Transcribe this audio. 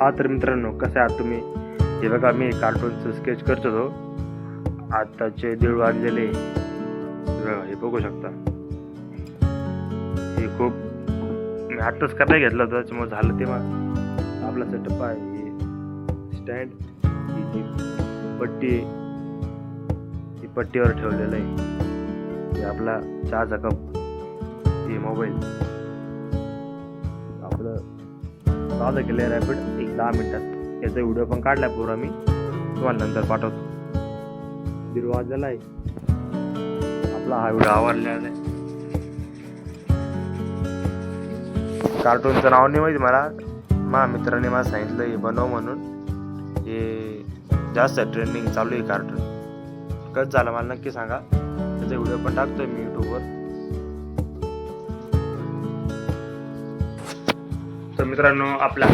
हा तर मित्रांनो कसं आहे तुम्ही? हे बघा मी कार्टूनचं स्केच करत होतो. आत्ताचे दीड वाजलेले हे बघा हे बघू शकता. हे खूप मी आत्ताच करायला घेतलं होतं त्याच्यामुळे झालं ते मग आपला सेटअप आहे. हे स्टँड ही पट्टी ही पट्टीवर ठेवलेलं आहे. हे आपला चहाचा कप हे मोबाईल साधं केलं रॅपिड एक दहा मिनिटात. याचा व्हिडिओ पण काढला पूर्ण मी. तुम्हाला नंतर पाठवतो. दीड वाजलेला आहे आपला हा व्हिडिओ आवडलेला आहे. कार्टूनचं नाव नाही माहिती मला. माझ्या मित्राने मला सांगितलं हे बनव म्हणून. हे जास्त ट्रेंडिंग चालू आहे कार्टून कसं झालं मला नक्की सांगा. त्याचा व्हिडिओ पण टाकतोय मी यूट्यूबवर तर मित्रांनो आपला